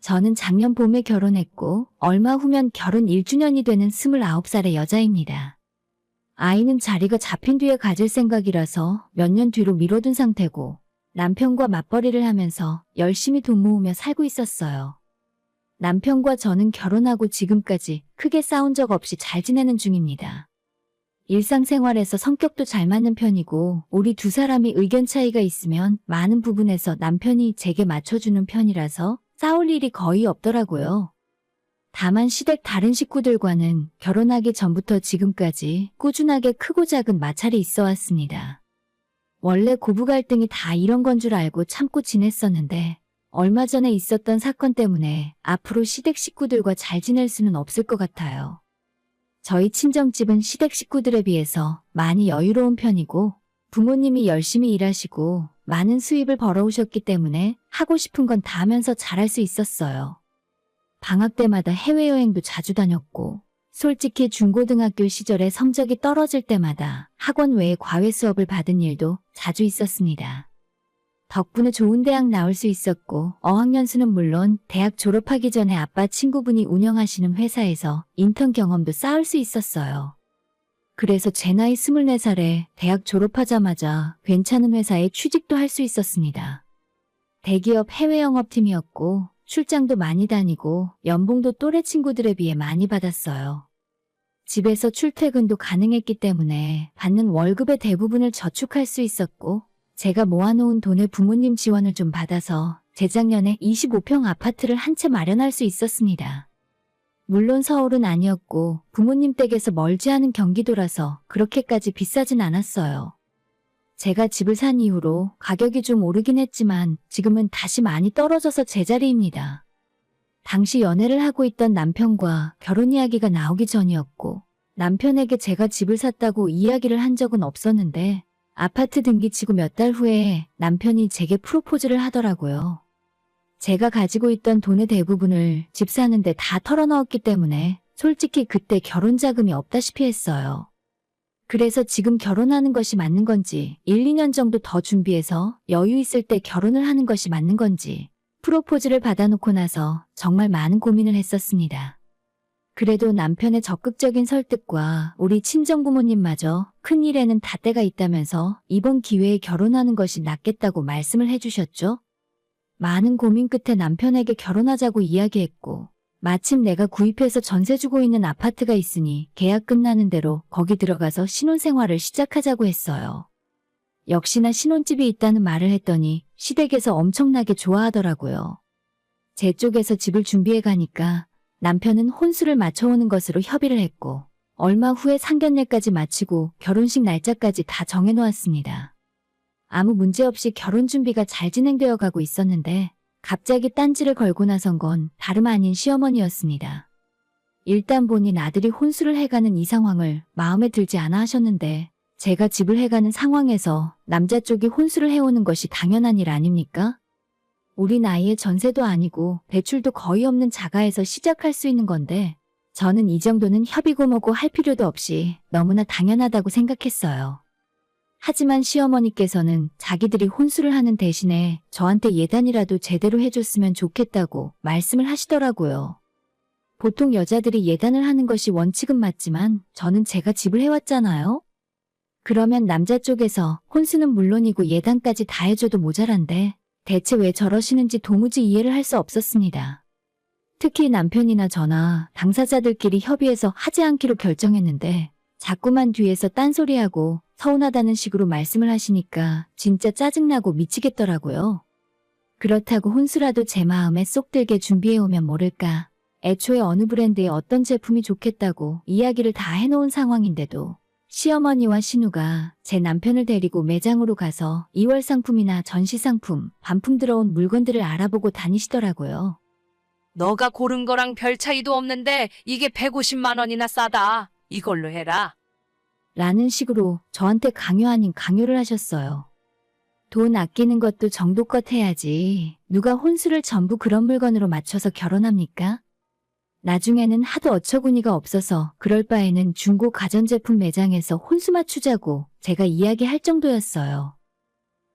저는 작년 봄에 결혼했고 얼마 후면 결혼 1주년이 되는 29살의 여자입니다. 아이는 자리가 잡힌 뒤에 가질 생각이라서 몇 년 뒤로 미뤄둔 상태고 남편과 맞벌이를 하면서 열심히 돈 모으며 살고 있었어요. 남편과 저는 결혼하고 지금까지 크게 싸운 적 없이 잘 지내는 중입니다. 일상생활에서 성격도 잘 맞는 편이고 우리 두 사람이 의견 차이가 있으면 많은 부분에서 남편이 제게 맞춰주는 편이라서 싸울 일이 거의 없더라고요. 다만 시댁 다른 식구들과는 결혼하기 전부터 지금까지 꾸준하게 크고 작은 마찰이 있어 왔습니다. 원래 고부 갈등이 다 이런 건 줄 알고 참고 지냈었는데 얼마 전에 있었던 사건 때문에 앞으로 시댁 식구들과 잘 지낼 수는 없을 것 같아요. 저희 친정집은 시댁 식구들에 비해서 많이 여유로운 편이고 부모님이 열심히 일하시고 많은 수입을 벌어오셨기 때문에 하고 싶은 건 다 하면서 잘할 수 있었어요. 방학 때마다 해외여행도 자주 다녔고 솔직히 중고등학교 시절에 성적이 떨어질 때마다 학원 외에 과외 수업을 받은 일도 자주 있었습니다. 덕분에 좋은 대학 나올 수 있었고 어학연수는 물론 대학 졸업하기 전에 아빠 친구분이 운영하시는 회사에서 인턴 경험도 쌓을 수 있었어요. 그래서 제 나이 24살에 대학 졸업하자마자 괜찮은 회사에 취직도 할 수 있었습니다. 대기업 해외 영업팀이었고 출장도 많이 다니고 연봉도 또래 친구들에 비해 많이 받았어요. 집에서 출퇴근도 가능했기 때문에 받는 월급의 대부분을 저축할 수 있었고 제가 모아놓은 돈에 부모님 지원을 좀 받아서 재작년에 25평 아파트를 한 채 마련할 수 있었습니다. 물론 서울은 아니었고 부모님 댁에서 멀지 않은 경기도라서 그렇게까지 비싸진 않았어요. 제가 집을 산 이후로 가격이 좀 오르긴 했지만 지금은 다시 많이 떨어져서 제자리입니다. 당시 연애를 하고 있던 남편과 결혼 이야기가 나오기 전이었고 남편에게 제가 집을 샀다고 이야기를 한 적은 없었는데 아파트 등기치고 몇 달 후에 남편이 제게 프로포즈를 하더라고요. 제가 가지고 있던 돈의 대부분을 집 사는데 다 털어넣었기 때문에 솔직히 그때 결혼 자금이 없다시피 했어요. 그래서 지금 결혼하는 것이 맞는 건지 1, 2년 정도 더 준비해서 여유 있을 때 결혼을 하는 것이 맞는 건지 프로포즈를 받아놓고 나서 정말 많은 고민을 했었습니다. 그래도 남편의 적극적인 설득과 우리 친정 부모님마저 큰 일에는 다 때가 있다면서 이번 기회에 결혼하는 것이 낫겠다고 말씀을 해주셨죠. 많은 고민 끝에 남편에게 결혼하자고 이야기했고 마침 내가 구입해서 전세 주고 있는 아파트가 있으니 계약 끝나는 대로 거기 들어가서 신혼생활을 시작하자고 했어요. 역시나 신혼집이 있다는 말을 했더니 시댁에서 엄청나게 좋아하더라고요. 제 쪽에서 집을 준비해 가니까 남편은 혼수를 맞춰오는 것으로 협의를 했고 얼마 후에 상견례까지 마치고 결혼식 날짜까지 다 정해놓았습니다. 아무 문제 없이 결혼 준비가 잘 진행되어 가고 있었는데 갑자기 딴지를 걸고 나선 건 다름 아닌 시어머니였습니다. 일단 본인 아들이 혼수를 해가는 이 상황을 마음에 들지 않아 하셨는데 제가 집을 해가는 상황에서 남자 쪽이 혼수를 해오는 것이 당연한 일 아닙니까? 우리 나이에 전세도 아니고 대출도 거의 없는 자가에서 시작할 수 있는 건데 저는 이 정도는 협의고 뭐고 할 필요도 없이 너무나 당연하다고 생각했어요. 하지만 시어머니께서는 자기들이 혼수를 하는 대신에 저한테 예단이라도 제대로 해줬으면 좋겠다고 말씀을 하시더라고요. 보통 여자들이 예단을 하는 것이 원칙은 맞지만 저는 제가 집을 해왔잖아요. 그러면 남자 쪽에서 혼수는 물론이고 예단까지 다 해줘도 모자란데 대체 왜 저러시는지 도무지 이해를 할 수 없었습니다. 특히 남편이나 저나 당사자들끼리 협의해서 하지 않기로 결정했는데 자꾸만 뒤에서 딴소리하고 서운하다는 식으로 말씀을 하시니까 진짜 짜증나고 미치겠더라고요. 그렇다고 혼수라도 제 마음에 쏙 들게 준비해오면 모를까. 애초에 어느 브랜드의 어떤 제품이 좋겠다고 이야기를 다 해놓은 상황인데도 시어머니와 신우가 제 남편을 데리고 매장으로 가서 2월 상품이나 전시 상품, 반품 들어온 물건들을 알아보고 다니시더라고요. 너가 고른 거랑 별 차이도 없는데 이게 150만 원이나 싸다. 이걸로 해라. 라는 식으로 저한테 강요 아닌 강요를 하셨어요. 돈 아끼는 것도 정도껏 해야지. 누가 혼수를 전부 그런 물건으로 맞춰서 결혼합니까? 나중에는 하도 어처구니가 없어서 그럴 바에는 중고 가전제품 매장에서 혼수 맞추자고 제가 이야기할 정도였어요.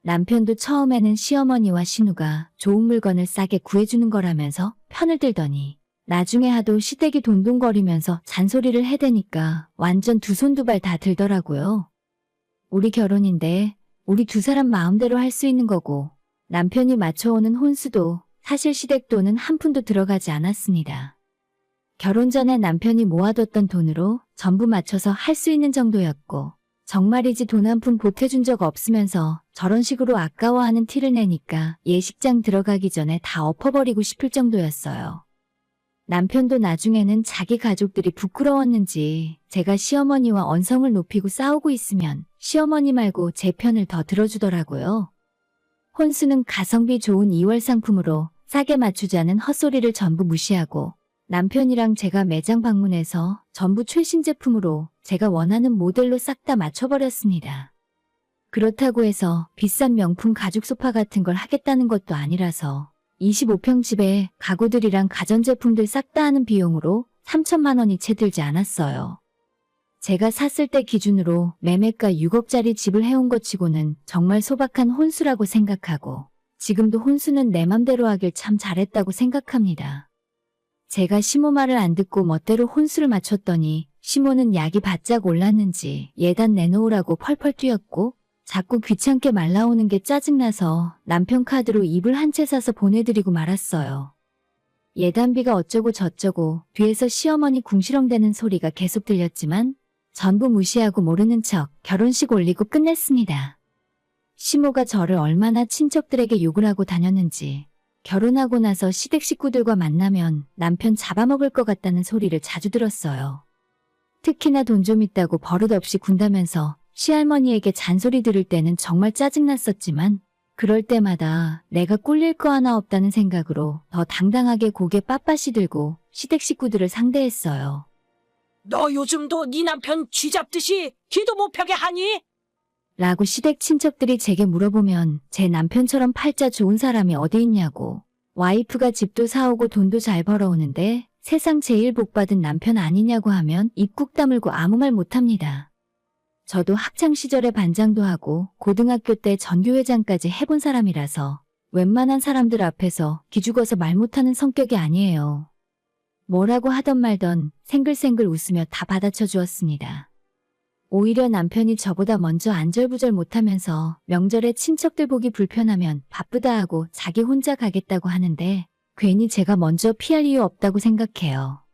남편도 처음에는 시어머니와 신우가 좋은 물건을 싸게 구해주는 거라면서 편을 들더니 나중에 하도 시댁이 동동거리면서 잔소리를 해대니까 완전 두 손 두 발 다 들더라고요. 우리 결혼인데 우리 두 사람 마음대로 할 수 있는 거고 남편이 맞춰오는 혼수도 사실 시댁 돈은 한 푼도 들어가지 않았습니다. 결혼 전에 남편이 모아뒀던 돈으로 전부 맞춰서 할 수 있는 정도였고 정말이지 돈 한 푼 보태준 적 없으면서 저런 식으로 아까워하는 티를 내니까 예식장 들어가기 전에 다 엎어버리고 싶을 정도였어요. 남편도 나중에는 자기 가족들이 부끄러웠는지 제가 시어머니와 언성을 높이고 싸우고 있으면 시어머니 말고 제 편을 더 들어주더라고요. 혼수는 가성비 좋은 2월 상품으로 싸게 맞추자는 헛소리를 전부 무시하고 남편이랑 제가 매장 방문해서 전부 최신 제품으로 제가 원하는 모델로 싹 다 맞춰버렸습니다. 그렇다고 해서 비싼 명품 가죽 소파 같은 걸 하겠다는 것도 아니라서 25평 집에 가구들이랑 가전제품들 싹 다 하는 비용으로 3천만 원이 채 들지 않았어요. 제가 샀을 때 기준으로 매매가 6억짜리 집을 해온 것 치고는 정말 소박한 혼수라고 생각하고 지금도 혼수는 내 맘대로 하길 참 잘했다고 생각합니다. 제가 시모 말을 안 듣고 멋대로 혼수를 맞췄더니 시모는 약이 바짝 올랐는지 예단 내놓으라고 펄펄 뛰었고 자꾸 귀찮게 말라오는 게 짜증나서 남편 카드로 이불 한 채 사서 보내드리고 말았어요. 예단비가 어쩌고 저쩌고 뒤에서 시어머니 궁시렁대는 소리가 계속 들렸지만 전부 무시하고 모르는 척 결혼식 올리고 끝냈습니다. 시모가 저를 얼마나 친척들에게 욕을 하고 다녔는지 결혼하고 나서 시댁 식구들과 만나면 남편 잡아먹을 것 같다는 소리를 자주 들었어요. 특히나 돈 좀 있다고 버릇없이 군다면서 시할머니에게 잔소리 들을 때는 정말 짜증났었지만 그럴 때마다 내가 꿀릴 거 하나 없다는 생각으로 더 당당하게 고개 빳빳이 들고 시댁 식구들을 상대했어요. 너 요즘도 네 남편 쥐잡듯이 기도 못 펴게 하니? 라고 시댁 친척들이 제게 물어보면 제 남편처럼 팔자 좋은 사람이 어디 있냐고. 와이프가 집도 사오고 돈도 잘 벌어오는데 세상 제일 복받은 남편 아니냐고 하면 입꾹 다물고 아무 말 못합니다. 저도 학창시절에 반장도 하고 고등학교 때 전교회장까지 해본 사람이라서 웬만한 사람들 앞에서 기죽어서 말 못하는 성격이 아니에요. 뭐라고 하던 말던 생글생글 웃으며 다 받아쳐 주었습니다. 오히려 남편이 저보다 먼저 안절부절 못하면서 명절에 친척들 보기 불편하면 바쁘다 하고 자기 혼자 가겠다고 하는데 괜히 제가 먼저 피할 이유 없다고 생각해요.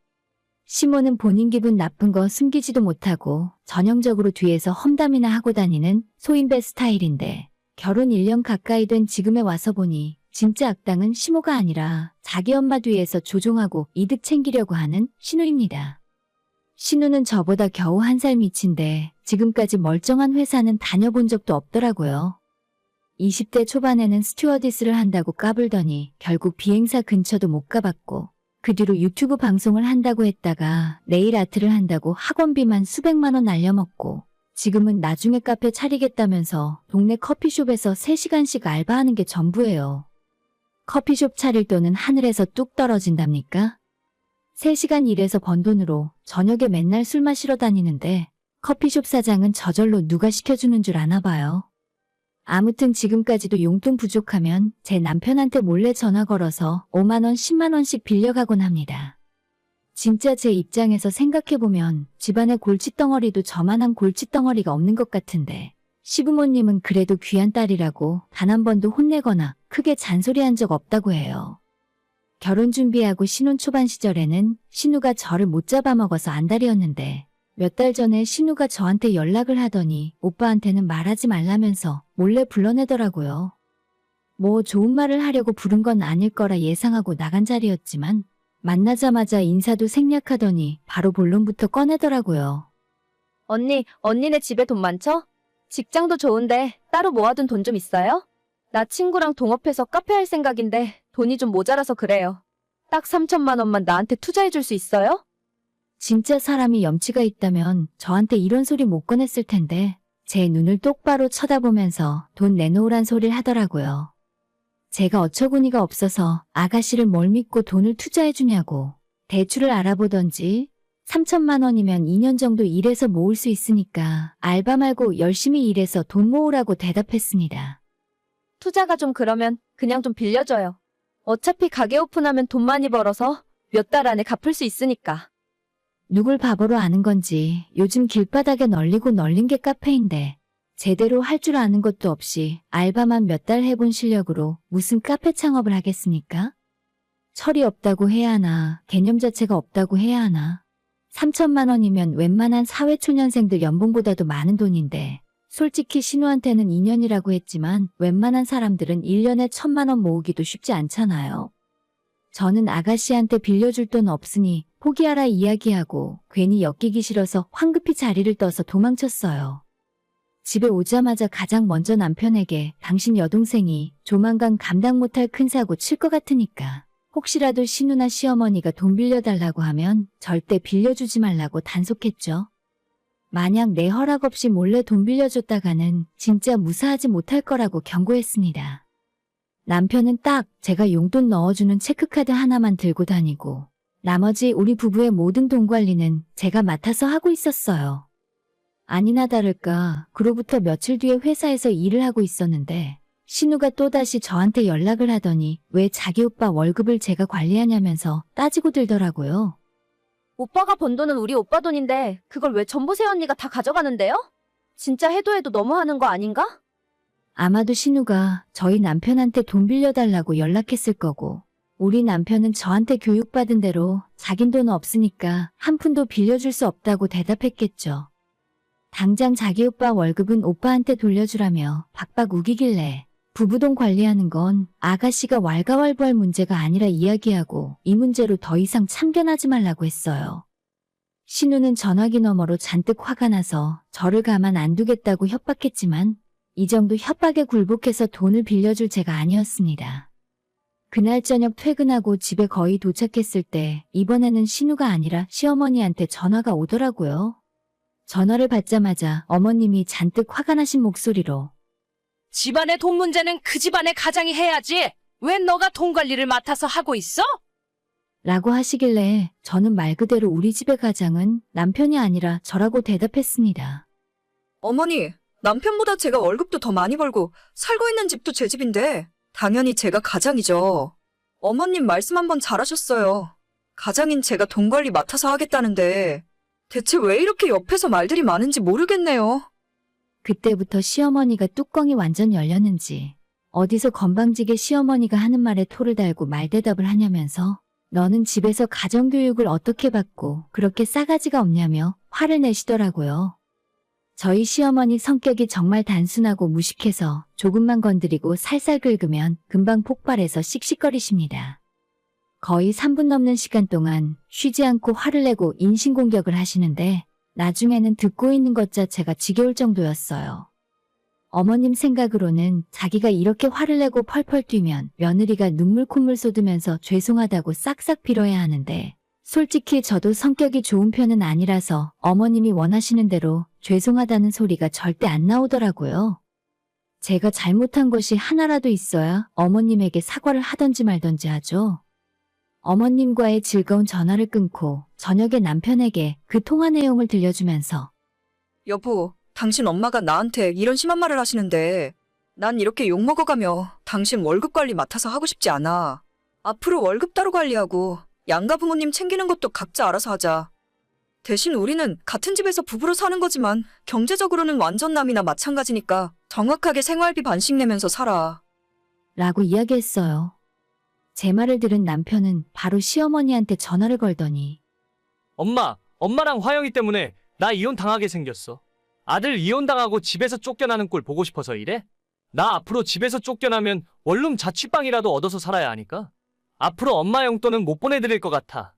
시모는 본인 기분 나쁜 거 숨기지도 못하고 전형적으로 뒤에서 험담이나 하고 다니는 소인배 스타일인데 결혼 1년 가까이 된 지금에 와서 보니 진짜 악당은 시모가 아니라 자기 엄마 뒤에서 조종하고 이득 챙기려고 하는 신우입니다. 신우는 저보다 겨우 한 살 미친데 지금까지 멀쩡한 회사는 다녀본 적도 없더라고요. 20대 초반에는 스튜어디스를 한다고 까불더니 결국 비행사 근처도 못 가봤고 그 뒤로 유튜브 방송을 한다고 했다가 네일 아트를 한다고 학원비만 수백만 원 날려먹고 지금은 나중에 카페 차리겠다면서 동네 커피숍에서 3시간씩 알바하는 게 전부예요. 커피숍 차릴 돈은 하늘에서 뚝 떨어진답니까? 3시간 일해서 번 돈으로 저녁에 맨날 술 마시러 다니는데 커피숍 사장은 저절로 누가 시켜주는 줄 아나 봐요. 아무튼 지금까지도 용돈 부족하면 제 남편한테 몰래 전화 걸어서 5만원, 10만원씩 빌려가곤 합니다. 진짜 제 입장에서 생각해보면 집안의 골칫덩어리도 저만한 골칫덩어리가 없는 것 같은데 시부모님은 그래도 귀한 딸이라고 단 한 번도 혼내거나 크게 잔소리한 적 없다고 해요. 결혼 준비하고 신혼 초반 시절에는 신우가 저를 못 잡아먹어서 안달이었는데 몇 달 전에 신우가 저한테 연락을 하더니 오빠한테는 말하지 말라면서 몰래 불러내더라고요. 뭐 좋은 말을 하려고 부른 건 아닐 거라 예상하고 나간 자리였지만 만나자마자 인사도 생략하더니 바로 본론부터 꺼내더라고요. 언니, 언니네 집에 돈 많죠? 직장도 좋은데 따로 모아둔 돈 좀 있어요? 나 친구랑 동업해서 카페 할 생각인데 돈이 좀 모자라서 그래요. 딱 3천만 원만 나한테 투자해 줄 수 있어요? 진짜 사람이 염치가 있다면 저한테 이런 소리 못 꺼냈을 텐데 제 눈을 똑바로 쳐다보면서 돈 내놓으란 소리를 하더라고요. 제가 어처구니가 없어서 아가씨를 뭘 믿고 돈을 투자해주냐고 대출을 알아보던지 3천만 원이면 2년 정도 일해서 모을 수 있으니까 알바 말고 열심히 일해서 돈 모으라고 대답했습니다. 투자가 좀 그러면 그냥 좀 빌려줘요. 어차피 가게 오픈하면 돈 많이 벌어서 몇 달 안에 갚을 수 있으니까. 누굴 바보로 아는 건지 요즘 길바닥에 널리고 널린 게 카페인데 제대로 할 줄 아는 것도 없이 알바만 몇 달 해본 실력으로 무슨 카페 창업을 하겠습니까? 철이 없다고 해야 하나, 개념 자체가 없다고 해야 하나. 3천만 원이면 웬만한 사회초년생들 연봉보다도 많은 돈인데 솔직히 신우한테는 2년이라고 했지만 웬만한 사람들은 1년에 천만 원 모으기도 쉽지 않잖아요. 저는 아가씨한테 빌려줄 돈 없으니 포기하라 이야기하고 괜히 엮이기 싫어서 황급히 자리를 떠서 도망쳤어요. 집에 오자마자 가장 먼저 남편에게 당신 여동생이 조만간 감당 못할 큰 사고 칠 것 같으니까 혹시라도 신우나 시어머니가 돈 빌려달라고 하면 절대 빌려주지 말라고 단속했죠. 만약 내 허락 없이 몰래 돈 빌려줬다가는 진짜 무사하지 못할 거라고 경고했습니다. 남편은 딱 제가 용돈 넣어주는 체크카드 하나만 들고 다니고 나머지 우리 부부의 모든 돈 관리는 제가 맡아서 하고 있었어요. 아니나 다를까 그로부터 며칠 뒤에 회사에서 일을 하고 있었는데 신우가 또다시 저한테 연락을 하더니 왜 자기 오빠 월급을 제가 관리하냐면서 따지고 들더라고요. 오빠가 번 돈은 우리 오빠 돈인데 그걸 왜 전부 새언니가 다 가져가는데요? 진짜 해도 해도 너무하는 거 아닌가? 아마도 신우가 저희 남편한테 돈 빌려달라고 연락했을 거고, 우리 남편은 저한테 교육받은 대로 자긴 돈 없으니까 한 푼도 빌려줄 수 없다고 대답했겠죠. 당장 자기 오빠 월급은 오빠한테 돌려주라며 박박 우기길래 부부돈 관리하는 건 아가씨가 왈가왈부할 문제가 아니라 이야기하고 이 문제로 더 이상 참견하지 말라고 했어요. 신우는 전화기 너머로 잔뜩 화가 나서 저를 가만 안 두겠다고 협박했지만 이 정도 협박에 굴복해서 돈을 빌려줄 제가 아니었습니다. 그날 저녁 퇴근하고 집에 거의 도착했을 때 이번에는 신우가 아니라 시어머니한테 전화가 오더라고요. 전화를 받자마자 어머님이 잔뜩 화가 나신 목소리로 집안의 돈 문제는 그 집안의 가장이 해야지. 왜 너가 돈 관리를 맡아서 하고 있어? 라고 하시길래 저는 말 그대로 우리 집의 가장은 남편이 아니라 저라고 대답했습니다. 어머니, 남편보다 제가 월급도 더 많이 벌고 살고 있는 집도 제 집인데 당연히 제가 가장이죠. 어머님 말씀 한번 잘하셨어요. 가장인 제가 돈 관리 맡아서 하겠다는데 대체 왜 이렇게 옆에서 말들이 많은지 모르겠네요. 그때부터 시어머니가 뚜껑이 완전 열렸는지 어디서 건방지게 시어머니가 하는 말에 토를 달고 말대답을 하냐면서 너는 집에서 가정교육을 어떻게 받고 그렇게 싸가지가 없냐며 화를 내시더라고요. 저희 시어머니 성격이 정말 단순하고 무식해서 조금만 건드리고 살살 긁으면 금방 폭발해서 씩씩거리십니다. 거의 3분 넘는 시간 동안 쉬지 않고 화를 내고 인신공격을 하시는데 나중에는 듣고 있는 것 자체가 지겨울 정도였어요. 어머님 생각으로는 자기가 이렇게 화를 내고 펄펄 뛰면 며느리가 눈물 콧물 쏟으면서 죄송하다고 싹싹 빌어야 하는데 솔직히 저도 성격이 좋은 편은 아니라서 어머님이 원하시는 대로 죄송하다는 소리가 절대 안 나오더라고요. 제가 잘못한 것이 하나라도 있어야 어머님에게 사과를 하던지 말던지 하죠. 어머님과의 즐거운 전화를 끊고 저녁에 남편에게 그 통화 내용을 들려주면서 여보, 당신 엄마가 나한테 이런 심한 말을 하시는데 난 이렇게 욕먹어가며 당신 월급 관리 맡아서 하고 싶지 않아. 앞으로 월급 따로 관리하고 양가 부모님 챙기는 것도 각자 알아서 하자. 대신 우리는 같은 집에서 부부로 사는 거지만 경제적으로는 완전 남이나 마찬가지니까 정확하게 생활비 반씩 내면서 살아. 라고 이야기했어요. 제 말을 들은 남편은 바로 시어머니한테 전화를 걸더니 엄마, 엄마랑 화영이 때문에 나 이혼 당하게 생겼어. 아들 이혼 당하고 집에서 쫓겨나는 꼴 보고 싶어서 이래? 나 앞으로 집에서 쫓겨나면 원룸 자취방이라도 얻어서 살아야 하니까. 앞으로 엄마 용돈은 못 보내드릴 것 같아.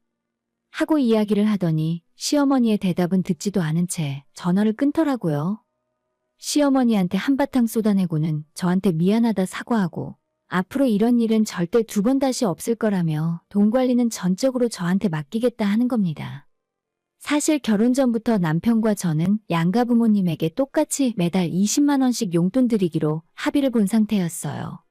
하고 이야기를 하더니 시어머니의 대답은 듣지도 않은 채 전화를 끊더라고요. 시어머니한테 한바탕 쏟아내고는 저한테 미안하다 사과하고 앞으로 이런 일은 절대 두 번 다시 없을 거라며 돈 관리는 전적으로 저한테 맡기겠다 하는 겁니다. 사실 결혼 전부터 남편과 저는 양가 부모님에게 똑같이 매달 20만원씩 용돈 드리기로 합의를 본 상태였어요.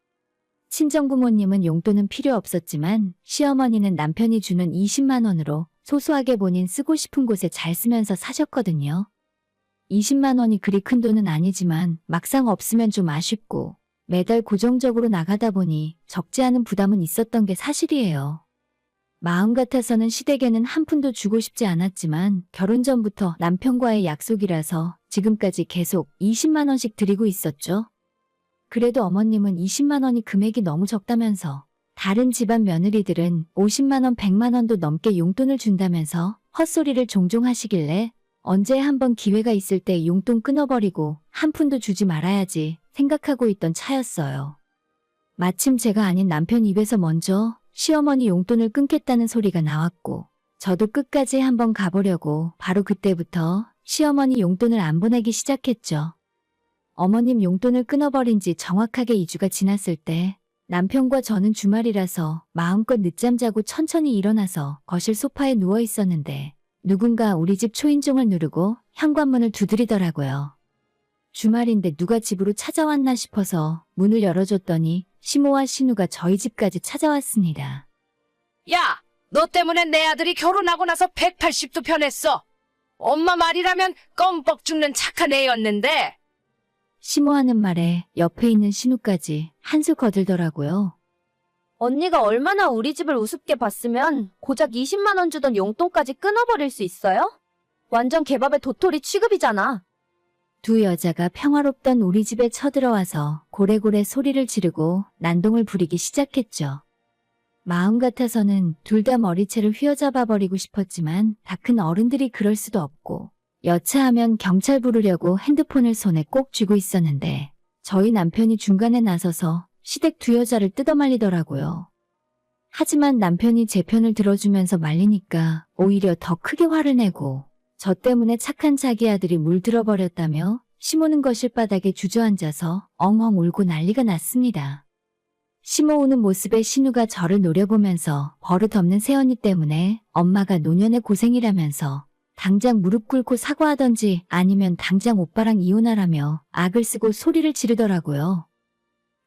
친정 부모님은 용돈은 필요 없었지만 시어머니는 남편이 주는 20만원으로 소소하게 본인 쓰고 싶은 곳에 잘 쓰면서 사셨거든요. 20만 원이 그리 큰 돈은 아니지만 막상 없으면 좀 아쉽고 매달 고정적으로 나가다 보니 적지 않은 부담은 있었던 게 사실이에요. 마음 같아서는 시댁에는 한 푼도 주고 싶지 않았지만 결혼 전부터 남편과의 약속이라서 지금까지 계속 20만 원씩 드리고 있었죠. 그래도 어머님은 20만 원이 금액이 너무 적다면서 다른 집안 며느리들은 50만 원, 100만 원도 넘게 용돈을 준다면서 헛소리를 종종 하시길래 언제 한번 기회가 있을 때 용돈 끊어버리고 한 푼도 주지 말아야지 생각하고 있던 차였어요. 마침 제가 아닌 남편 입에서 먼저 시어머니 용돈을 끊겠다는 소리가 나왔고 저도 끝까지 한번 가보려고 바로 그때부터 시어머니 용돈을 안 보내기 시작했죠. 어머님 용돈을 끊어버린 지 정확하게 2주가 지났을 때 남편과 저는 주말이라서 마음껏 늦잠 자고 천천히 일어나서 거실 소파에 누워 있었는데 누군가 우리 집 초인종을 누르고 현관문을 두드리더라고요. 주말인데 누가 집으로 찾아왔나 싶어서 문을 열어줬더니 시모와 신우가 저희 집까지 찾아왔습니다. 야, 너 때문에 내 아들이 결혼하고 나서 180도 변했어. 엄마 말이라면 껌뻑 죽는 착한 애였는데. 시모하는 말에 옆에 있는 신우까지 한술 거들더라고요. 언니가 얼마나 우리 집을 우습게 봤으면 고작 20만 원 주던 용돈까지 끊어버릴 수 있어요? 완전 개밥의 도토리 취급이잖아. 두 여자가 평화롭던 우리 집에 쳐들어와서 고래고래 소리를 지르고 난동을 부리기 시작했죠. 마음 같아서는 둘 다 머리채를 휘어잡아 버리고 싶었지만 다 큰 어른들이 그럴 수도 없고 여차하면 경찰 부르려고 핸드폰을 손에 꼭 쥐고 있었는데 저희 남편이 중간에 나서서 시댁 두 여자를 뜯어말리더라고요. 하지만 남편이 제 편을 들어주면서 말리니까 오히려 더 크게 화를 내고 저 때문에 착한 자기 아들이 물들어 버렸다며 시모는 거실 바닥에 주저앉아서 엉엉 울고 난리가 났습니다. 시모 우는 모습에 신우가 저를 노려보면서 버릇없는 새언니 때문에 엄마가 노년의 고생이라면서 당장 무릎 꿇고 사과하던지 아니면 당장 오빠랑 이혼하라며 악을 쓰고 소리를 지르더라고요.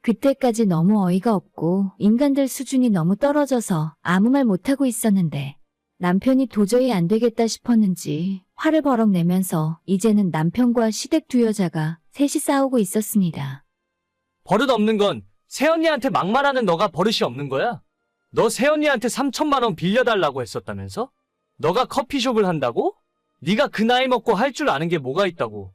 그때까지 너무 어이가 없고 인간들 수준이 너무 떨어져서 아무 말 못하고 있었는데 남편이 도저히 안 되겠다 싶었는지 화를 버럭 내면서 이제는 남편과 시댁 두 여자가 셋이 싸우고 있었습니다. 버릇 없는 건 새언니한테 막말하는 너가 버릇이 없는 거야? 너 새언니한테 3천만 원 빌려달라고 했었다면서? 너가 커피숍을 한다고? 네가 그 나이 먹고 할 줄 아는 게 뭐가 있다고.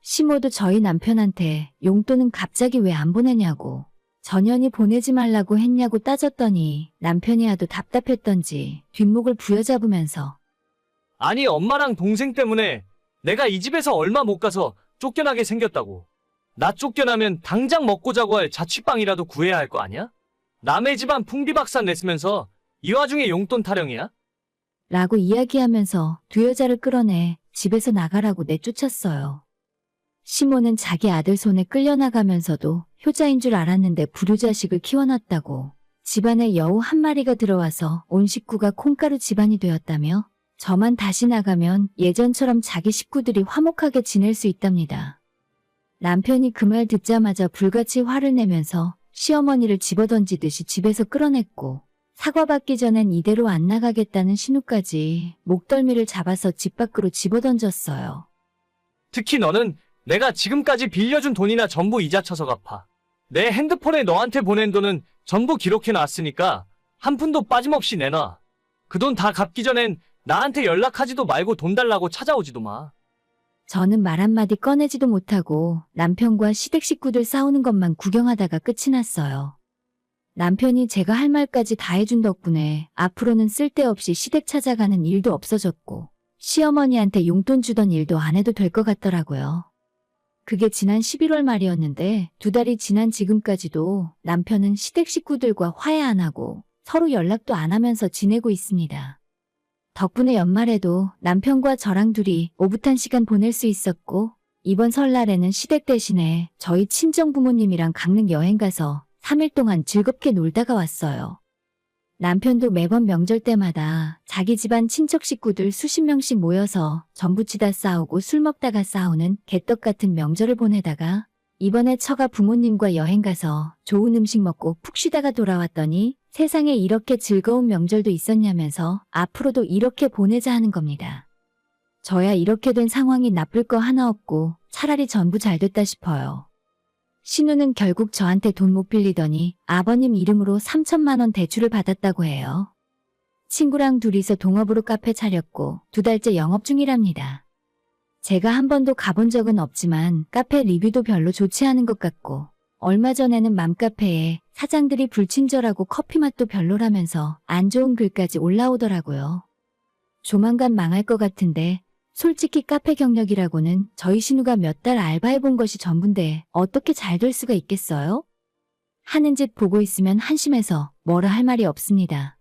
시모도 저희 남편한테 용돈은 갑자기 왜 안 보내냐고 전현이 보내지 말라고 했냐고 따졌더니 남편이 하도 답답했던지 뒷목을 부여잡으면서 아니 엄마랑 동생 때문에 내가 이 집에서 얼마 못 가서 쫓겨나게 생겼다고. 나 쫓겨나면 당장 먹고 자고 할 자취방이라도 구해야 할 거 아니야? 남의 집안 풍비박산 냈으면서 이 와중에 용돈 타령이야? 라고 이야기하면서 두 여자를 끌어내 집에서 나가라고 내쫓았어요. 시모는 자기 아들 손에 끌려나가면서도 효자인 줄 알았는데 불효자식을 키워놨다고 집안에 여우 한 마리가 들어와서 온 식구가 콩가루 집안이 되었다며 저만 다시 나가면 예전처럼 자기 식구들이 화목하게 지낼 수 있답니다. 남편이 그 말 듣자마자 불같이 화를 내면서 시어머니를 집어던지듯이 집에서 끌어냈고 사과받기 전엔 이대로 안 나가겠다는 신우까지 목덜미를 잡아서 집 밖으로 집어던졌어요. 특히 너는 내가 지금까지 빌려준 돈이나 전부 이자 쳐서 갚아. 내 핸드폰에 너한테 보낸 돈은 전부 기록해 놨으니까 한 푼도 빠짐없이 내놔. 그 돈 다 갚기 전엔 나한테 연락하지도 말고 돈 달라고 찾아오지도 마. 저는 말 한마디 꺼내지도 못하고 남편과 시댁 식구들 싸우는 것만 구경하다가 끝이 났어요. 남편이 제가 할 말까지 다 해준 덕분에 앞으로는 쓸데없이 시댁 찾아가는 일도 없어졌고 시어머니한테 용돈 주던 일도 안 해도 될 것 같더라고요. 그게 지난 11월 말이었는데 두 달이 지난 지금까지도 남편은 시댁 식구들과 화해 안 하고 서로 연락도 안 하면서 지내고 있습니다. 덕분에 연말에도 남편과 저랑 둘이 오붓한 시간 보낼 수 있었고 이번 설날에는 시댁 대신에 저희 친정 부모님이랑 강릉 여행 가서 3일 동안 즐겁게 놀다가 왔어요. 남편도 매번 명절 때마다 자기 집안 친척 식구들 수십 명씩 모여서 전부치다 싸우고 술 먹다가 싸우는 개떡 같은 명절을 보내다가 이번에 처가 부모님과 여행 가서 좋은 음식 먹고 푹 쉬다가 돌아왔더니 세상에 이렇게 즐거운 명절도 있었냐면서 앞으로도 이렇게 보내자 하는 겁니다. 저야 이렇게 된 상황이 나쁠 거 하나 없고 차라리 전부 잘 됐다 싶어요. 신우는 결국 저한테 돈 못 빌리더니 아버님 이름으로 3천만 원 대출을 받았다고 해요. 친구랑 둘이서 동업으로 카페 차렸고 두 달째 영업 중이랍니다. 제가 한 번도 가본 적은 없지만 카페 리뷰도 별로 좋지 않은 것 같고 얼마 전에는 맘카페에 사장들이 불친절하고 커피 맛도 별로라면서 안 좋은 글까지 올라오더라고요. 조만간 망할 것 같은데 솔직히 카페 경력이라고는 저희 신우가 몇 달 알바해 본 것이 전부인데 어떻게 잘 될 수가 있겠어요? 하는 짓 보고 있으면 한심해서 뭐라 할 말이 없습니다.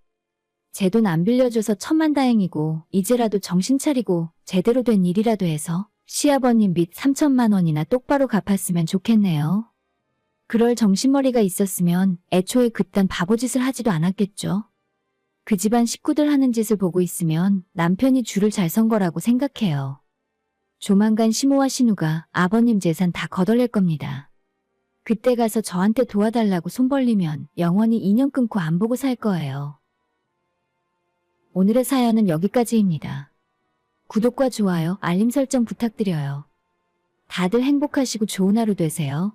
제 돈 안 빌려줘서 천만 다행이고 이제라도 정신 차리고 제대로 된 일이라도 해서 시아버님 빚 3천만 원이나 똑바로 갚았으면 좋겠네요. 그럴 정신머리가 있었으면 애초에 그딴 바보짓을 하지도 않았겠죠. 그 집안 식구들 하는 짓을 보고 있으면 남편이 줄을 잘 선 거라고 생각해요. 조만간 시모와 신우가 아버님 재산 다 거덜낼 겁니다. 그때 가서 저한테 도와달라고 손 벌리면 영원히 인연 끊고 안 보고 살 거예요. 오늘의 사연은 여기까지입니다. 구독과 좋아요, 알림 설정 부탁드려요. 다들 행복하시고 좋은 하루 되세요.